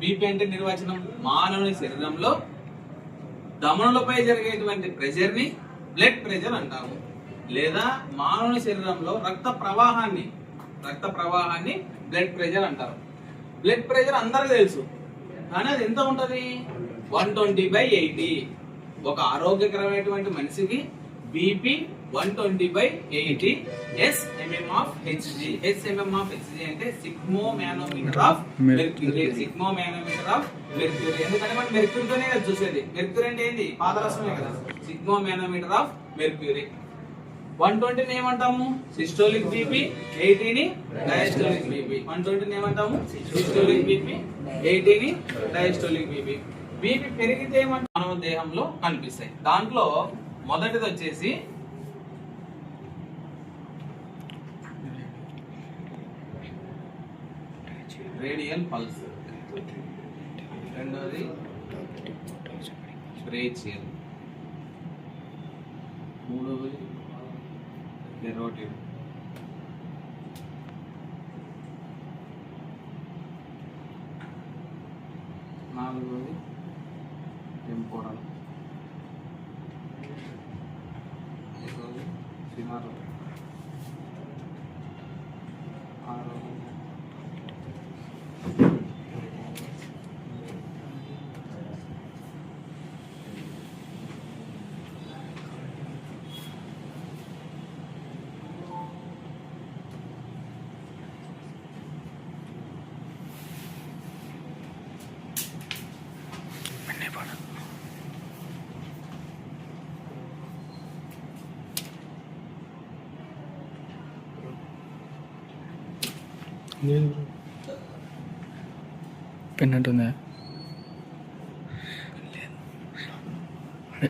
BP అంటే నిర్వచనం మానవుని శరీరంలో దమనులపై జరిగేటువంటి ప్రెషర్ని బ్లడ్ ప్రెషర్ అంటాము. లేదా మానవుని శరీరంలో రక్త ప్రవాహాన్ని రక్త ప్రవాహాన్ని బ్లడ్ ప్రెషర్ అంటారు. బ్లడ్ ప్రెషర్ అందరికీ తెలుసు. కానీ అది ఎంత ఉంటది? One twenty by eighty. ఒక ఆరోగ్యకరమైనటువంటి మనిషికి BP one twenty by eighty S mm of Hg S mm of Hg అంటే sphygmomanometer of mercury sphygmomanometer of mercury ఎందుకంటే మనం మెర్క్యూరీతోనే కదా చూసేది. మెర్క్యూరీ అంటే ఏంది? పాదరసమే కదా. Sphygmomanometer of mercury one ట్వంటీని ఏమంటాము? సిస్టోలిక్ బీపీ ఎయిటీని డయాస్టోలిక్ బీపీ వన్ ట్వంటీని ఏమంటాము? సిస్టోలిక్ బీపీ ఎయిటీని డయాస్టోలిక్ బీపీ బీపీ పెరిగితే ఏమంటాం మానవ దేహంలో కనిపిస్తాయి. దాంట్లో మొదటిది వచ్చేసి రేడియల్ పల్స్. రెండోది బ్రేచియల్ మూడవది ఎరోటివ్ నాలుగవది టెంపోరల్. बीमार होते हैं मैंने पढ़ा పెన్ అంటుందా?